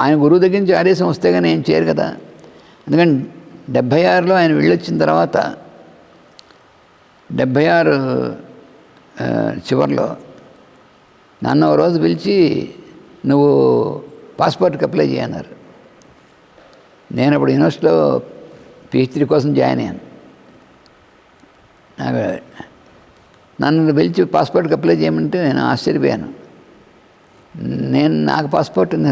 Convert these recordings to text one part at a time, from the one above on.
ఆయన గురువు దగ్గర నుంచి ఆదేశం వస్తే కానీ ఏం చేయరు కదా. ఎందుకంటే డెబ్భై ఆరులో ఆయన వెళ్ళొచ్చిన తర్వాత డెబ్భై ఆరు చివరిలో నన్ను ఓ రోజు పిలిచి నువ్వు పాస్పోర్ట్కి అప్లై చేయన్నారు నేను అప్పుడు యూనివర్సిటీలో పిహెచ్డీ కోసం జాయిన్ అయ్యాను. నాకు నన్ను పిలిచి పాస్పోర్ట్కి అప్లై చేయమంటే నేను ఆశ్చర్యపోయాను. నేను నాకు పాస్పోర్ట్ ఉంది.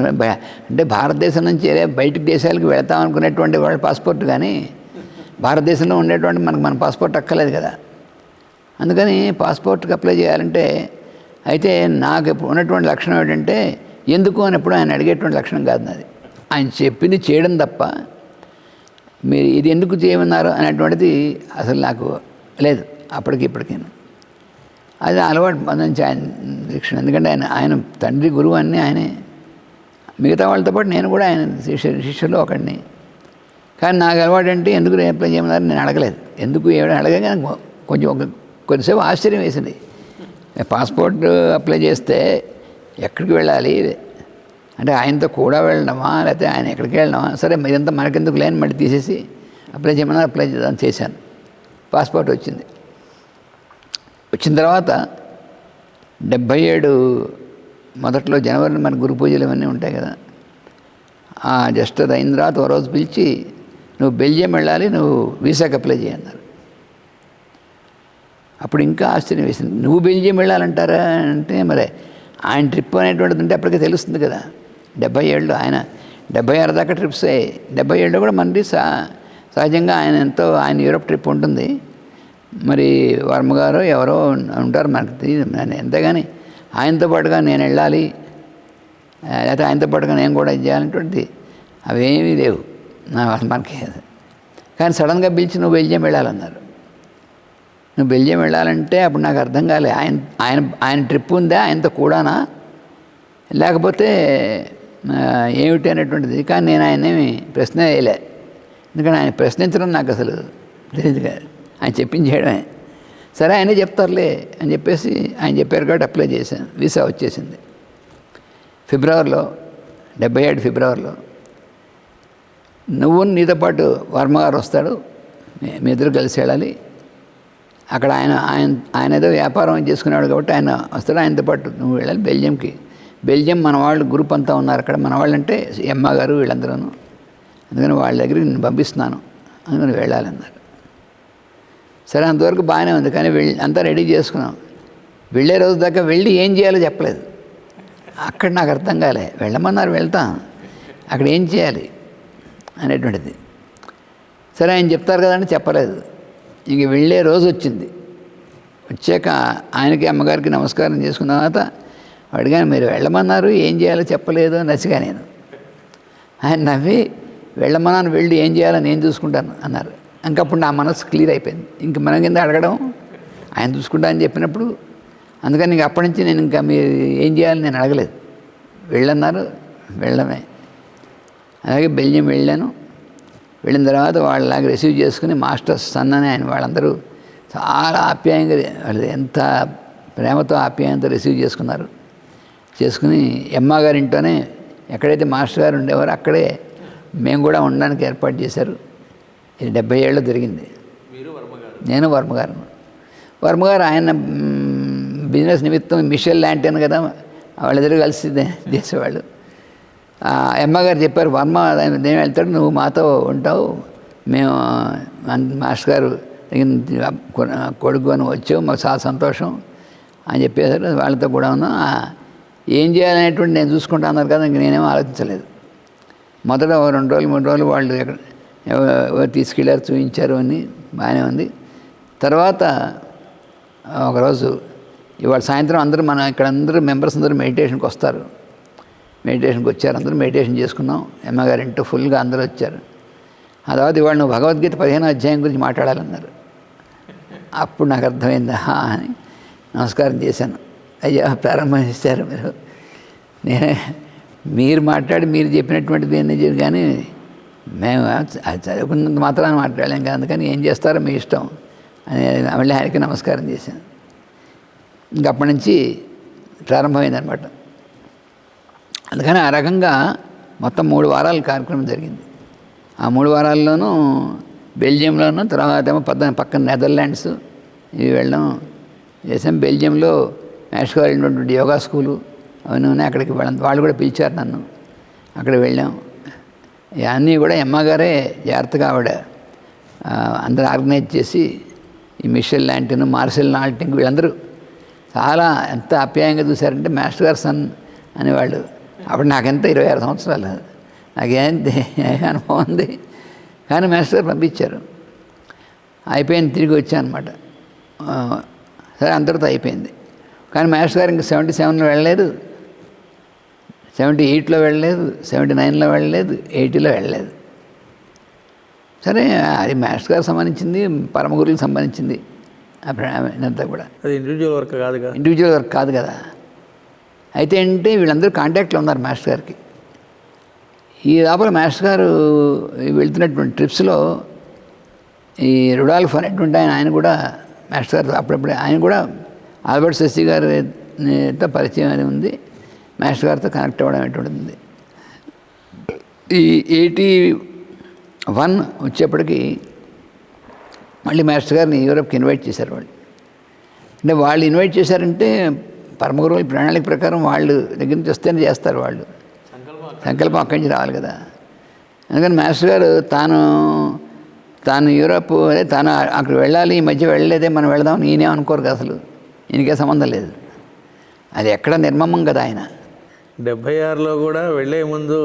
అంటే భారతదేశం నుంచి బయటికి దేశాలకు వెళ్తాం అనుకునేటువంటి వాళ్ళ పాస్పోర్ట్ కానీ భారతదేశంలో ఉండేటువంటి మనకు మన పాస్పోర్ట్ అక్కర్లేదు కదా. అందుకని పాస్పోర్ట్కి అప్లై చేయాలంటే అయితే నాకు ఉన్నటువంటి లక్షణం ఏంటంటే ఎందుకు అని ఎప్పుడు ఆయన అడిగేటువంటి లక్షణం కాదు నాది. ఆయన చెప్పింది చేయడం తప్ప మీరు ఇది ఎందుకు చేయమన్నారు అనేటువంటిది అసలు నాకు లేదు అప్పటికి ఇప్పటికీ అది అలవాటు మన నుంచి ఆయన శిక్షణ. ఎందుకంటే ఆయన ఆయన తండ్రి గురువు అన్నీ ఆయనే. మిగతా వాళ్ళతో పాటు నేను కూడా ఆయన శిష్య శిష్యుల్లో ఒకడిని. కానీ నాకు అలవాటు అంటే ఎందుకు అప్లై చేయమన్నారు నేను అడగలేదు. ఎందుకు ఏమైనా అడగగా కొంచెం ఒక కొద్దిసేపు ఆశ్చర్యం వేసింది. పాస్పోర్ట్ అప్లై చేస్తే ఎక్కడికి వెళ్ళాలి? అంటే ఆయనతో కూడా వెళ్ళడమా? లేకపోతే ఆయన ఎక్కడికి వెళ్ళడమా? సరే ఇదంతా మనకెందుకు? లేని మళ్ళీ తీసేసి అప్లై చేయమన్నా అప్లై చేద్దాం చేశాను. పాస్పోర్ట్ వచ్చింది. వచ్చిన తర్వాత డెబ్భై ఏడు మొదట్లో జనవరి మన గురు పూజలు ఇవన్నీ ఉంటాయి కదా. ఆ జస్ట్ అది అయిన తర్వాత ఓ రోజు పిలిచి నువ్వు బెల్జియం వెళ్ళాలి నువ్వు వీసాకి అప్లై చేయన్నారు అప్పుడు ఇంకా ఆశ్చర్యం వేసింది. నువ్వు బెల్జియం వెళ్ళాలంటారా? అంటే మరి ఆయన ట్రిప్ అనేటువంటిది ఉంటే అప్పటికే తెలుస్తుంది కదా. డెబ్బై ఏళ్ళు ఆయన డెబ్బై ఆరు దాకా ట్రిప్స్. అయ్యాయి డెబ్బై ఏళ్ళు కూడా మనది సహజంగా ఆయన ఎంతో ఆయన యూరప్ ట్రిప్ ఉంటుంది. మరి వర్మగారు ఎవరో ఉంటారు మనకు తెలియదు నేను ఎంతగాని ఆయనతో పాటుగా నేను వెళ్ళాలి. లేకపోతే ఆయనతో పాటుగా నేను కూడా ఇది చేయాలనేటువంటిది అవేమీ లేవు. నా మనకి కానీ సడన్గా పిలిచి నువ్వు బెల్జియం వెళ్ళాలన్నారు. నువ్వు బెల్జియం వెళ్ళాలంటే అప్పుడు నాకు అర్థం కాలే. ఆయన ఆయన ఆయన ట్రిప్ ఉందా? ఆయనతో కూడానా? లేకపోతే ఏమిటి అనేటువంటిది. కానీ నేను ఆయనేమి ప్రశ్న వేయలే. ఎందుకంటే ఆయన ప్రశ్నించడం నాకు అసలు తెలియదు కాదు. ఆయన చెప్పించేయడమే సరే ఆయనే చెప్తారులే అని చెప్పేసి ఆయన చెప్పారు కాబట్టి అప్లై చేశాను. వీసా వచ్చేసింది. ఫిబ్రవరిలో డెబ్బై ఏడు ఫిబ్రవరిలో నువ్వు నీతో పాటు వర్మ గారు వస్తాడు. మీ- ఇద్దరు కలిసి వెళ్ళాలి. అక్కడ ఆయన ఆయన ఆయన ఏదో వ్యాపారం చేసుకునేవాడు కాబట్టి ఆయన వస్తాడు. ఆయనతో పాటు నువ్వు వెళ్ళాలి బెల్జియంకి. బెల్జియం మన వాళ్ళు గ్రూప్ అంతా ఉన్నారు అక్కడ. మన వాళ్ళు అంటే ఎమ్మ గారు వీళ్ళందరూ అందుకని వాళ్ళ దగ్గరికి నేను పంపిస్తున్నాను. అందుకని వెళ్ళాలన్నారు సరే అంతవరకు బాగానే ఉంది కానీ వెళ్ళి అంతా రెడీ చేసుకున్నాం. వెళ్ళే రోజు దాకా వెళ్ళి ఏం చేయాలో చెప్పలేదు. అక్కడ నాకు అర్థం కాలే. వెళ్ళమన్నారు వెళ్తాం. అక్కడ ఏం చేయాలి అనేటువంటిది. సరే ఆయన చెప్తారు కదండి చెప్పలేదు. ఇంక వెళ్ళే రోజు వచ్చింది. వచ్చాక ఆయనకి అమ్మగారికి నమస్కారం చేసుకున్న తర్వాత అడిగాను మీరు వెళ్ళమన్నారు ఏం చేయాలో చెప్పలేదు అని నేను. ఆయన నవ్వి వెళ్ళమన్నాను వెళ్ళి ఏం చేయాలో నేను చూసుకుంటాను అన్నారు. ఇంకప్పుడు నా మనసు క్లియర్ అయిపోయింది. ఇంక మనం కింద అడగడం ఆయన చూసుకుంటా అని చెప్పినప్పుడు అందుకని ఇంక అప్పటి నుంచి నేను ఇంకా మీరు ఏం చేయాలని నేను అడగలేదు. వెళ్ళన్నారు వెళ్ళమే అలాగే బెల్జియం వెళ్ళాను. వెళ్ళిన తర్వాత వాళ్ళలాగా రిసీవ్ చేసుకుని మాస్టర్స్ సన్ అని ఆయన వాళ్ళందరూ చాలా ఆప్యాయంగా వాళ్ళు ఎంత ప్రేమతో ఆప్యాయంతో రిసీవ్ చేసుకున్నారు. చేసుకుని ఎమ్మ గారి ఇంట్లోనే ఎక్కడైతే మాస్టర్ గారు ఉండేవారో అక్కడే మేము కూడా ఉండడానికి ఏర్పాటు చేశారు. ఇది డెబ్బై ఏళ్ళు జరిగింది. నేను వర్మగారు. వర్మగారు ఆయన బిజినెస్ నిమిత్తం మిషెల్ ల్యాంటన్ కదా వాళ్ళిద్దరూ కలిసి చేసేవాళ్ళు. అమ్మగారు చెప్పారు వర్మ నేను వెళ్తాడు నువ్వు మాతో ఉంటావు. మేము అన్- మాస్టర్ గారు కొడుకు అని వచ్చావు మాకు చాలా సంతోషం. అని చెప్పేసారు వాళ్ళతో కూడా ఉన్నాం. ఏం చేయాలనేటువంటి నేను చూసుకుంటా అన్నారు కదా ఇంక నేనేమో ఆలోచించలేదు. మొదట రెండు రోజులు మూడు రోజులు వాళ్ళు ఎవరు తీసుకెళ్ళారు చూపించారు అని బాగానే ఉంది. తర్వాత ఒకరోజు ఇవాళ సాయంత్రం అందరూ మన ఇక్కడ అందరూ మెంబర్స్ అందరూ మెడిటేషన్కి వస్తారు. మెడిటేషన్కి వచ్చారు. అందరూ మెడిటేషన్ చేసుకున్నాం. అమ్మగారి ఇంటూ ఫుల్గా అందరూ వచ్చారు. ఆ తర్వాత ఇవాళ నువ్వు భగవద్గీత పదిహేను అధ్యాయం గురించి మాట్లాడాలన్నారు. అప్పుడు నాకు అర్థమైంది "హా" అని నమస్కారం చేశాను. అయ్యా ప్రారంభం చేశారు మీరు. నేనే మీరు మాట్లాడి మీరు చెప్పినటువంటిది ఏం కానీ మేము అది చదువుకున్నంత మాత్రాన్ని మాట్లాడలేం కాదు అందుకని ఏం చేస్తారో మీ ఇష్టం అని మళ్ళీ ఆయనకి నమస్కారం చేశాను. ఇంకప్పటి నుంచి ప్రారంభమైందనమాట అందుకని ఆ రకంగా మొత్తం మూడు వారాల కార్యక్రమం జరిగింది. ఆ మూడు వారాల్లోనూ బెల్జియంలోను తర్వాత ఏమో పద్ద పక్కన నెదర్లాండ్స్ ఇవి వెళ్ళడం చేసాం బెల్జియంలో మేషగా వెళ్ళినటువంటి యోగా స్కూలు అవన్నీ ఉన్నాయి. అక్కడికి వెళ్ళాం వాళ్ళు కూడా పిలిచారు నన్ను. అక్కడ వెళ్ళాం. ఇవన్నీ కూడా అమ్మగారే జాగ్రత్తగా ఆవిడ అందరూ ఆర్గనైజ్ చేసి ఈ మిషెల్ లాంటిను మార్షల్ నాల్టింగ్ వీళ్ళందరూ చాలా ఎంత ఆప్యాయంగా చూశారంటే మాస్టర్ గారు సన్ అనేవాళ్ళు. అప్పుడు నాకెంత ఇరవై ఆరు సంవత్సరాలు. నాకేంటి అనుభవం ఉంది. కానీ మాస్టర్ గారు పంపించారు. అయిపోయింది తిరిగి వచ్చాను అనమాట సరే అందరితో అయిపోయింది. కానీ మాస్టర్ గారు ఇంకా సెవెంటీ సెవెన్లో వెళ్ళలేదు. సెవెంటీ ఎయిట్లో వెళ్ళలేదు సెవెంటీ నైన్లో వెళ్ళలేదు ఎయిటీలో వెళ్ళలేదు. సరే అది మాస్టర్ గారికి సంబంధించింది పరమ గురువులకు సంబంధించింది. ఆ కూడా. అది ఇండివిజువల్ వర్క్ కాదుగా ఇండివిజువల్ వర్క్ కాదు కదా? అయితే అంటే వీళ్ళందరూ కాంటాక్ట్లో ఉన్నారు మాస్టర్ గారికి. ఈ లోపల మాస్టర్ గారు వెళ్తున్నటువంటి ట్రిప్స్లో ఈ రుడాల్ఫ్ అనేటువంటి ఆయన ఆయన కూడా మాస్టర్ గారు అప్పుడప్పుడు ఆయన కూడా ఆల్బర్ట్ శశి గారితో పరిచయం అనేది ఉంది. మాస్టర్ గారితో కనెక్ట్ అవ్వడం అనేటువంటిది ఈ ఎయిటీ వన్ వచ్చేప్పటికి మళ్ళీ మాస్టర్ గారిని యూరప్కి ఇన్వైట్ చేశారు వాళ్ళు. అంటే వాళ్ళు ఇన్వైట్ చేశారంటే పరమగురువుల ప్రణాళిక ప్రకారం వాళ్ళు దగ్గర నుంచి వస్తేనే చేస్తారు వాళ్ళు. సంకల్పం అక్కడి నుంచి రావాలి కదా. అందుకని మాస్టర్ గారు తాను తాను యూరప్ అదే తాను అక్కడ వెళ్ళాలి ఈ మధ్య వెళ్ళలేదే మనం వెళదాం ఈయనే అనుకోరు కదా అసలు. ఈయనకే సంబంధం లేదు. అది ఎక్కడ నిర్మమం కదా ఆయన. డెబ్భై ఆరులో కూడా వెళ్ళే ముందు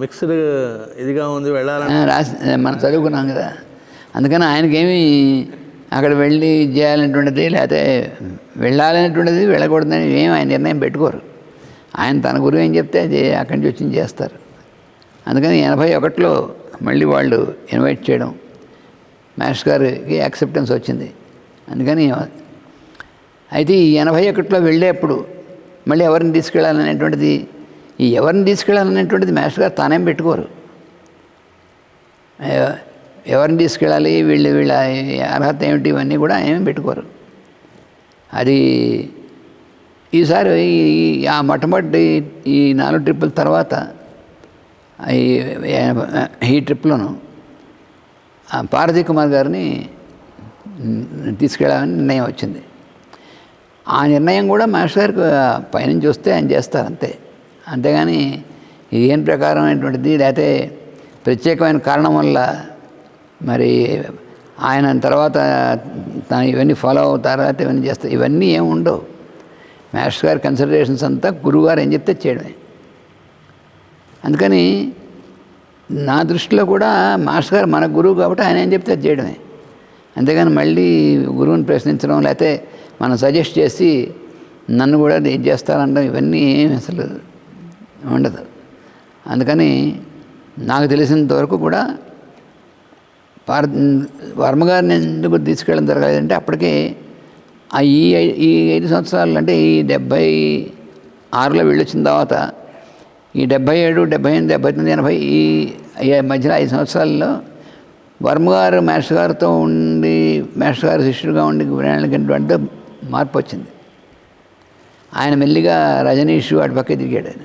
మిక్స్డ్ ఇదిగా ఉంది వెళ్ళాలని. రాసి మనం చదువుకున్నాం కదా. అందుకని ఆయనకేమి అక్కడ వెళ్ళి చేయాలనేటువంటిది లేకపోతే వెళ్ళాలనేటువంటిది వెళ్ళకూడదని ఏం ఆయన నిర్ణయం పెట్టుకోరు. ఆయన తన గురువు ఏం చెప్తే అది అక్కడి నుంచి వచ్చి చేస్తారు. అందుకని ఎనభై ఒకటిలో మళ్ళీ వాళ్ళు ఇన్వైట్ చేయడం మాస్టర్ గారికి యాక్సెప్టెన్స్ వచ్చింది. అందుకని అయితే ఈ ఎనభై ఒకటిలో వెళ్ళేప్పుడు మళ్ళీ ఎవరిని తీసుకెళ్ళాలనేటువంటిది ఈ ఎవరిని తీసుకెళ్ళాలనేటువంటిది మాస్టర్ గారు తానేం పెట్టుకోరు. ఎవరిని తీసుకెళ్ళాలి వీళ్ళు వీళ్ళ అర్హత ఏమిటి ఇవన్నీ కూడా ఏమీ పెట్టుకోరు. అది ఈసారి ఈ- ఆ మొట్టమొదటి ఈ నాలుగు ట్రిప్పుల తర్వాత ఈ ట్రిప్లోను ఆ పార్వతీ కుమార్ గారిని తీసుకెళ్ళాలని నిర్ణయం వచ్చింది. ఆ నిర్ణయం కూడా మాస్టర్ గారికి పైనుంచి వస్తే ఆయన చేస్తారు అంతే అంతేగాని ఏం ప్రకారమైనటువంటిది లేకపోతే ప్రత్యేకమైన కారణం వల్ల మరి ఆయన తర్వాత తను ఇవన్నీ ఫాలో అవుతారా లేకపోతే ఇవన్నీ చేస్తారు ఇవన్నీ ఏమి ఉండవు. మాస్టర్ గారి కన్సిడరేషన్స్ అంతా గురువుగారు ఏం చెప్తే చేయడమే. అందుకని నా దృష్టిలో కూడా మాస్టర్ గారు మన గురువు కాబట్టి ఆయన ఏం చెప్తే చేయడమే. అంతేగాని మళ్ళీ గురువుని ప్రశ్నించడం లేకపోతే మనం సజెస్ట్ చేసి నన్ను కూడా ఏం చేస్తారనడం ఇవన్నీ ఏమి అసలు ఉండదు. అందుకని నాకు తెలిసినంత వరకు కూడా పార్ వర్మగారిని ఎందుకు తీసుకెళ్ళడం జరగలేదంటే అప్పటికే ఈ ఈ ఐదు సంవత్సరాలు అంటే ఈ డెబ్భై ఆరులో వెళ్ళొచ్చిన తర్వాత ఈ డెబ్భై ఏడు డెబ్భై ఎనిమిది డెబ్భై తొమ్మిది ఎనభై ఈ మధ్యన మధ్యలో ఐదు సంవత్సరాల్లో వర్మగారు మాస్టర్ గారితో ఉండి మాస్టర్ గారు శిష్యుడిగా ఉండి వినాయకుడు మార్పు వచ్చింది. ఆయన మెల్లిగా రజనీష్ వాటి పక్కే తిరిగాడు ఆయన.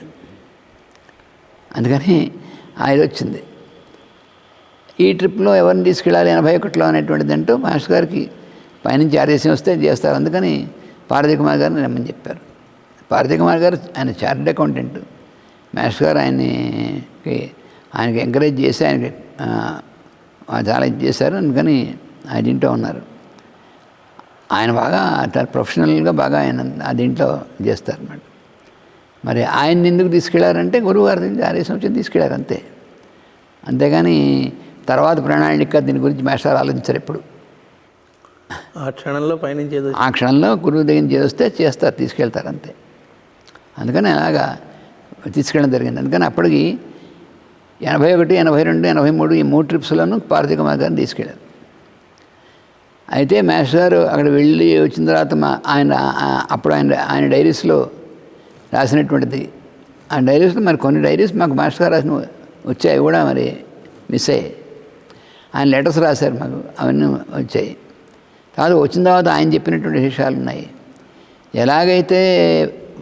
అందుకని ఆయన వచ్చింది. ఈ ట్రిప్లో ఎవరిని తీసుకెళ్ళాలి ఎనభై ఒకటిలో అనేటువంటిది అంటూ మాస్టర్ గారికి పైనుంచి ఆదేశం వస్తే చేస్తారు. అందుకని పార్వతీ కుమార్ గారిని రమ్మని చెప్పారు. పార్వతీ కుమార్ గారు ఆయన చార్టెడ్ అకౌంటెంట్. మాస్టర్ గారు ఆయనకి ఆయనకి ఎంకరేజ్ చేసి ఆయనకి చాలా ఇది చేశారు. అందుకని ఆయన తింటూ ఉన్నారు. ఆయన బాగా చాలా ప్రొఫెషనల్గా బాగా ఆయన ఆ దీంట్లో చేస్తారన్నమాట. మరి ఆయన్ని ఎందుకు తీసుకెళ్ళారంటే గురువు గారి నుంచి ఆదేశం వచ్చి తీసుకెళ్ళారు అంతే. అంతేగాని తర్వాత ప్రణాళిక దీని గురించి మాస్టర్ ఆలోచించారు ఎప్పుడు. ఆ క్షణంలో పైనుంచి ఆ క్షణంలో గురువు దగ్గర చేస్తే చేస్తారు తీసుకెళ్తారు అంతే. అందుకని అలాగా తీసుకెళ్ళడం జరిగింది. అందుకని అప్పటికి ఎనభై ఒకటి ఎనభై రెండు ఎనభై మూడు ఈ మూడు ట్రిప్స్లోనూ పార్థిక మార్గాన్ని తీసుకెళ్ళారు అయితే మాస్టర్ గారు అక్కడ వెళ్ళి వచ్చిన తర్వాత మా ఆయన అప్పుడు ఆయన ఆయన డైరీస్లో రాసినటువంటిది. ఆ డైరీస్లో మరి కొన్ని డైరీస్ మాకు మాస్టర్ గారు రాసిన వచ్చాయి కూడా మరి మిస్ అయ్యాయి. ఆయన లెటర్స్ రాశారు మాకు అవన్నీ వచ్చాయి. తర్వాత వచ్చిన తర్వాత ఆయన చెప్పినటువంటి విశేషాలు ఉన్నాయి. ఎలాగైతే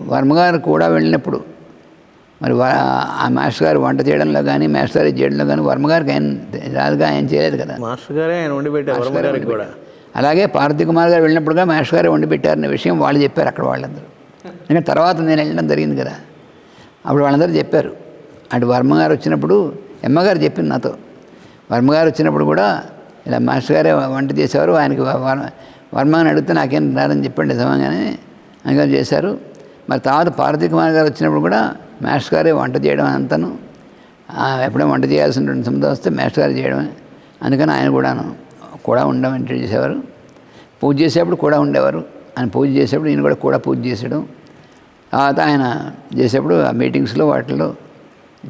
వర్మగారు కూడా వెళ్ళినప్పుడు మరి ఆ మాస్టర్ గారు వంట చేయడంలో కానీ మాస్టర్ గారు చేయడంలో కానీ వర్మగారికి ఆయన రాదుగా ఆయన చేయలేదు కదా. మాస్టర్ గారే ఆయన వండి పెట్టారు కూడా. అలాగే పార్థివ్ కుమార్ గారు వెళ్ళినప్పుడుగా మహేష్ గారు వండి పెట్టారనే విషయం వాళ్ళు చెప్పారు అక్కడ వాళ్ళందరూ. ఇంకా తర్వాత నేను వెళ్ళడం జరిగింది కదా. అప్పుడు వాళ్ళందరూ చెప్పారు. అటు వర్మ గారు వచ్చినప్పుడు ఎమ్మగారు చెప్పింది నాతో. వర్మ గారు వచ్చినప్పుడు కూడా ఇలా మాస్టర్ గారే వంట చేసేవారు. ఆయనకి వ- వర్మ వర్మని అడిగితే నాకేం రాదని చెప్పండి నిజమంగానే ఆయన చేశారు. మరి తర్వాత పార్థివ్ కుమార్ గారు వచ్చినప్పుడు కూడా మాస్టర్ గారే వంట చేయడం అంతను. ఎప్పుడైనా వంట చేయాల్సినటువంటి సంబంధం వస్తే మాస్టర్ గారు చేయడమే. అందుకని ఆయన కూడాను కూడా ఉండమంటే చేసేవారు. పూజ చేసేప్పుడు కూడా ఉండేవారు. ఆయన పూజ చేసేప్పుడు ఈయన కూడా కూడా పూజ చేసేయడం. తర్వాత ఆయన చేసేప్పుడు ఆ మీటింగ్స్లో వాటిల్లో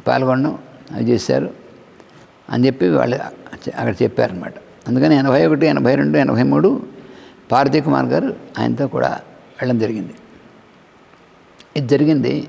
పాల్గొనడం అవి చేశారు. అని చెప్పి వాళ్ళు అక్కడ చెప్పారనమాట అందుకని ఎనభై ఒకటి ఎనభై రెండు ఎనభై మూడు పార్థివ్ కుమార్ గారు ఆయనతో కూడా వెళ్ళడం జరిగింది. ఇది జరిగింది